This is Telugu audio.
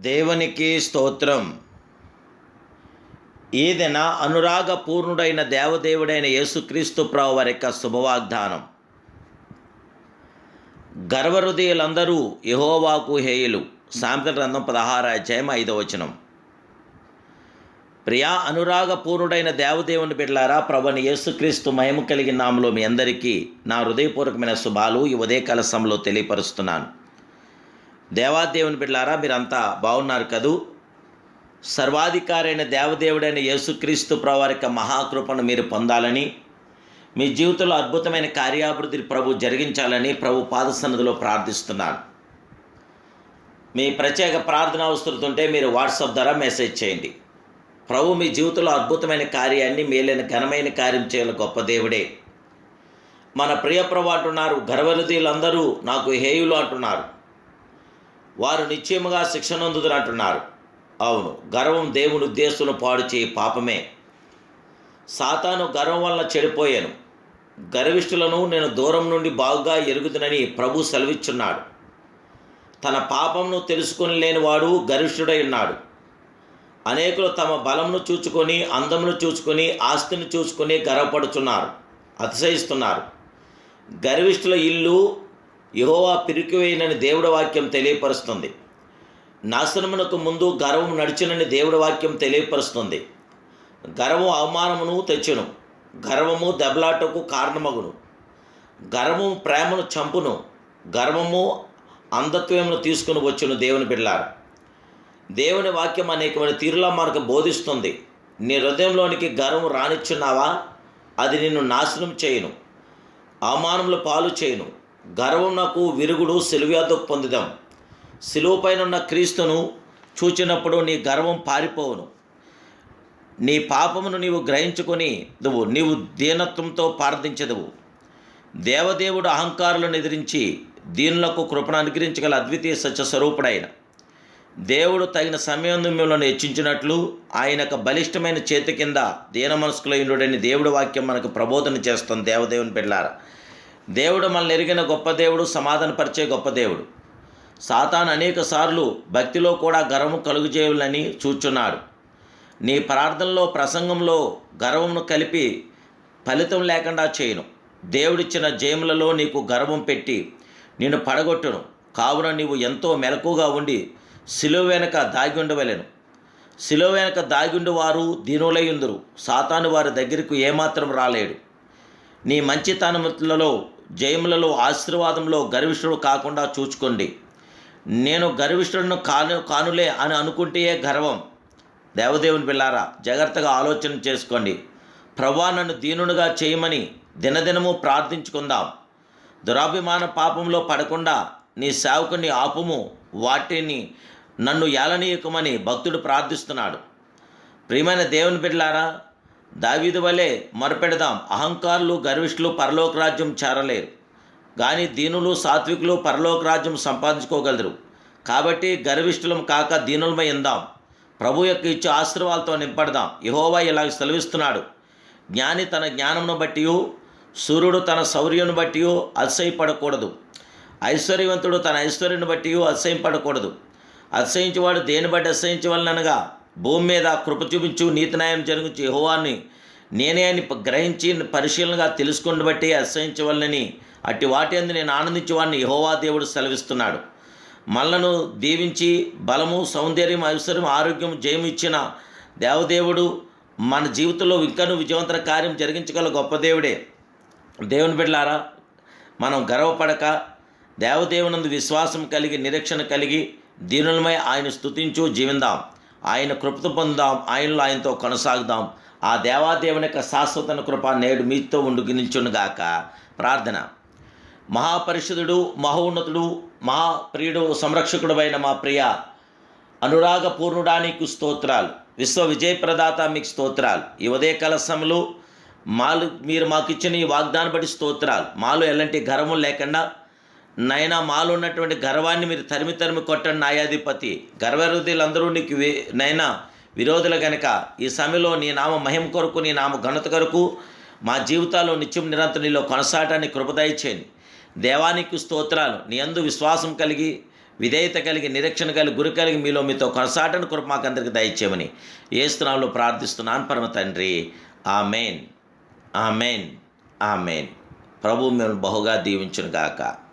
దేవునికి స్తోత్రం. ఈదిన అనురాగపూర్ణుడైన దేవదేవుడైన యేసుక్రీస్తు ప్రావు వారి యొక్క శుభవాగ్దానం. గర్వహృదయులందరూ యహోవాకు హేయులు. సామెతల గ్రంథం పదహారు అధ్యాయం ఐదవ వచనం. ప్రియా అనురాగపూర్ణుడైన దేవదేవుని బిడ్డలారా ప్రభని యేసుక్రీస్తు మహిమ కలిగిన నామలో మీ అందరికీ నా హృదయపూర్వకమైన శుభాలు ఈ ఉదయకాల కలసంలో తెలియపరుస్తున్నాను. దేవాదేవుని బిడ్డలారా మీరంతా బాగున్నారు కదూ? సర్వాధికారైన దేవదేవుడైన యేసుక్రీస్తు ప్రవారి యొక్క మహాకృపను మీరు పొందాలని మీ జీవితంలో అద్భుతమైన కార్యాభివృద్ధి ప్రభు జరిగించాలని ప్రభు పాదసన్నదిలో ప్రార్థిస్తున్నాను. మీ ప్రత్యేక ప్రార్థన అవసరతుంటే మీరు వాట్సాప్ ద్వారా మెసేజ్ చేయండి. ప్రభు మీ జీవితంలో అద్భుతమైన కార్యాన్ని మేలైన ఘనమైన కార్యం చేయాలి గొప్ప దేవుడే. మన ప్రియ ప్రభు అంటున్నారు గర్వరుదీలందరూ నాకు హేయులు అంటున్నారు. వారు నిశ్చయముగా శిక్షణొందుదురు అంటున్నారు. అవును గర్వం దేవుని ఉద్దేశంలో పాడు చేయి పాపమే. సాతాను గర్వం వల్ల చెడిపోయాను. గర్విష్ఠులను నేను దూరం నుండి బాగుగా ఎరుగుతునని ప్రభు సెలవిచ్చున్నాడు. తన పాపంను తెలుసుకుని లేనివాడు గరిష్ఠుడై ఉన్నాడు. అనేకులు తమ బలంను చూచుకొని అందమును చూసుకొని ఆస్తిని చూసుకొని గర్వపడుచున్నారు అతిశయిస్తున్నారు. గర్విష్ఠుల ఇల్లు యహోవా పిరికివేయనని దేవుడి వాక్యం తెలియపరుస్తుంది. నాశనమునకు ముందు గర్వం నడిచినని దేవుడి వాక్యం తెలియపరుస్తుంది. గర్వం అవమానమును తెచ్చును. గర్వము దెబ్బలాటకు కారణమగును. గర్వము ప్రేమను చంపును. గర్వము అంధత్వమును తీసుకుని వచ్చును దేవుని బిడ్డారు దేవుని వాక్యం అనేకమైన తీరులా మనకు బోధిస్తుంది. నీ హృదయంలోనికి గర్వం రానిచ్చున్నావా? అది నిన్ను నాశనం చేయను. అవమానములు పాలు చేయను. గర్వం నాకు విరుగుడు సెలువ్యాధకు పొందుదాం. సిలువపైన ఉన్న క్రీస్తును చూచినప్పుడు నీ గర్వం పారిపోవును. నీ పాపమును నీవు గ్రహించుకొని నువ్వు నీవు దీనత్వంతో ప్రార్థించదువు. దేవదేవుడు అహంకారులను ఎదిరించి దీనులకు కృపణ అనుగ్రహించగల అద్వితీయ సత్యస్వరూపుడైన. దేవుడు తగిన సమయం మిమ్మల్ని హెచ్చించినట్లు ఆయన యొక్క బలిష్టమైన చేతి కింద దీన మనస్కులైనడని దేవుడి వాక్యం మనకు ప్రబోధన చేస్తుంది. దేవదేవుని పెళ్ళారా దేవుడు మనల్ని ఎరిగిన గొప్ప దేవుడు సమాధానపరిచే గొప్ప దేవుడు. సాతాన్ అనేక సార్లు భక్తిలో కూడా గర్వము కలుగు చేయాలని చూచున్నాడు. నీ ప్రార్థనలో ప్రసంగంలో గర్వమును కలిపి ఫలితం లేకుండా చేయను. దేవుడిచ్చిన జయములలో నీకు గర్వం పెట్టి నిన్ను పడగొట్టును. కావున నీవు ఎంతో మెలకుగా ఉండి శిలువ వెనక దాగి ఉండవలెను. శిలువ వెనక దాగిండు వారు దీనులయ్యుందురు సాతాను వారి దగ్గరకు ఏమాత్రం రాలేడు. నీ మంచితనములలో జయములలో ఆశీర్వాదంలో గర్విష్ఠుడు కాకుండా చూచుకోండి. నేను గర్విష్ఠుడును కాను కానులే అని అనుకుంటే గర్వం. దేవదేవుని పిల్లారా జాగ్రత్తగా ఆలోచన చేసుకోండి. ప్రభా నన్ను దీనునిగా చేయమని దినదినము ప్రార్థించుకుందాం. దురాభిమాన పాపంలో పడకుండా నీ సేవకుని ఆపుము వాటిని నన్ను ఏలనీయకమని భక్తుడు ప్రార్థిస్తున్నాడు. ప్రియమైన దేవుని బిడ్డలారా దావీదు వలె మొరపెడదాం. అహంకారులు గర్విష్ఠులు పరలోక రాజ్యం చేరలేరు. కానీ దీనులు సాత్వికులు పరలోక రాజ్యం సంపాదించుకోగలరు. కాబట్టి గర్విష్ఠులం కాక దీనులమై ఇందాం ప్రభు యొక్క ఇచ్చే ఆశీర్వాదాలతో నింపడదాం యహోవా ఇలా సెలవిస్తున్నాడు. జ్ఞాని తన జ్ఞానమును బట్టి సూర్యుడు తన శౌర్యను బట్టి అతిశయపడకూడదు. ఐశ్వర్యవంతుడు తన ఐశ్వర్యను బట్టి అతిశయపడకూడదు. అతిశయించేవాడు దేని బట్టి అతిశయించవలనగా భూమి మీద కృప చూపించు నీతిన్యాయం జరిగించి యహోవాన్ని నేనే అని గ్రహించి పరిశీలనగా తెలుసుకుని బట్టి అతిశయించవలనని అట్టి వాటి అందు నేను ఆనందించేవాడిని యహోవా దేవుడు సెలవిస్తున్నాడు. మనలను దీవించి బలము సౌందర్యం అవసరం ఆరోగ్యం జయం ఇచ్చిన దేవదేవుడు మన జీవితంలో ఇంకనూ విజయవంతర కార్యం జరిగించగల గొప్ప దేవుడే. దేవుని బిడ్డలారా మనం గర్వపడక దేవదేవునందు విశ్వాసం కలిగి నిరీక్షణ కలిగి దీనులమై ఆయన స్తుతించు జీవిందాం. ఆయన కృపత పొందాం ఆయనలో ఆయనతో కొనసాగుదాం. ఆ దేవాదేవుని యొక్క శాశ్వత కృప నేడు మీతో ఉండుకు నిల్చునుగాక ప్రార్థన. మహాపరిషుదుడు మహోన్నతుడు మహాప్రియుడు సంరక్షకుడు మా ప్రియ అనురాగపూర్ణుడా నీకు స్తోత్రాలు. విశ్వ విజయప్రదాత మీకు స్తోత్రాలు. ఈ ఉదయ కలసములు మాలు మీరు మాకు ఇచ్చిన ఈ వాగ్దానం బట్టి స్తోత్రాలు. మాలో ఎలాంటి గర్వం లేకుండా నైనా మాలో ఉన్నటువంటి గర్వాన్ని మీరు తరిమి తరిమి కొట్టండి న్యాయాధిపతి. గర్వరుదులందరూ నీకు వి నైనా విరోధుల గనక ఈ సమయంలో నీ నామ మహిమ కొరకు నీ నామ ఘనత కొరకు మా జీవితాల్లో నిత్యం నిరంతరం నీలో కొనసాగటానికి కృపదయచేయండి దేవానికి స్తోత్రాలు. నీ అందు విశ్వాసం కలిగి విధేయత కలిగి నిరీక్షణ కలిగి గురి కలిగి మీలో మీతో కొనసాటను కృప మాకందరికి దయచేయమని ఏస్తున్నాంలో ప్రార్థిస్తున్నాను. పరమ తండ్రి ఆమెన్. ఆమెన్. ఆమెన్. ప్రభు మేము బహుగా దీవించును గాక